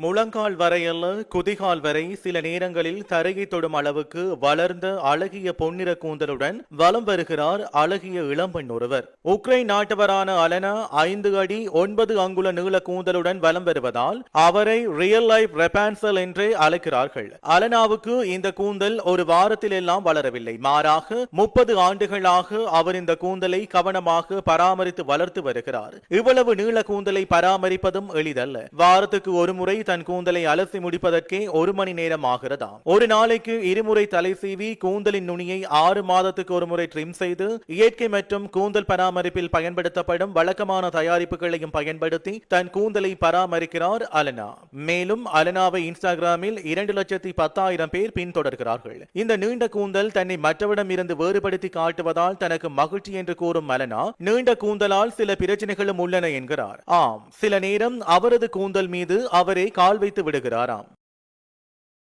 முழங்கால் வரையல்ல குதிகால் வரை சில நேரங்களில் தரையை தொடும் அளவுக்கு வளர்ந்த அழகிய பொன்னிற கூந்தலுடன் வலம் வருகிறார் அழகிய இளம்பெண் ஒருவர். உக்ரைன் நாட்டவரான அலனா ஐந்து அடி ஒன்பது அங்குல நீள கூந்தலுடன் வலம் வருவதால் அவரை ரியல் லைஃப் ரெபான்சல் என்றே அழைக்கிறார்கள். அலனாவுக்கு இந்த கூந்தல் ஒரு வாரத்தில் எல்லாம் வளரவில்லை. மாறாக முப்பது ஆண்டுகளாக அவர் இந்த கூந்தலை கவனமாக பராமரித்து வளர்த்து வருகிறார். இவ்வளவு நீள கூந்தலை பராமரிப்பதும் எளிதல்ல. வாரத்துக்கு ஒரு முறை தன் கூந்தலை அலசி முடிப்பதற்கே ஒரு மணி நேரம் ஆகிறதாம் ஒரு நாளைக்கு இருமுறை தலை சீவி கூந்தலின் நுனியை ஆறு மாதத்துக்கு ஒரு முறை ட்ரிம் செய்து இயற்கை மற்றும் கூந்தல் பராமரிப்பில் பயன்படுத்தப்படும் வழக்கமான தயாரிப்புகளையும் பயன்படுத்தி தன் கூந்தலை பராமரிக்கிறார் அலனா. மேலும் அலனாவை இன்ஸ்டாகிராமில் இரண்டு லட்சத்தி பத்தாயிரம் பேர் பின்தொடர்கிறார்கள். இந்த நீண்ட கூந்தல் தன்னை மற்றவரிடம் இருந்து வேறுபடுத்தி காட்டுவதால் தனக்கு மகிழ்ச்சி என்று கூறும் அலனா நீண்ட கூந்தலால் சில பிரச்சனைகளும் உள்ளன என்கிறார். ஆம் சில நேரம் அவரது கூந்தல் மீது அவரே கால் வைத்து விடுகிறாராம்.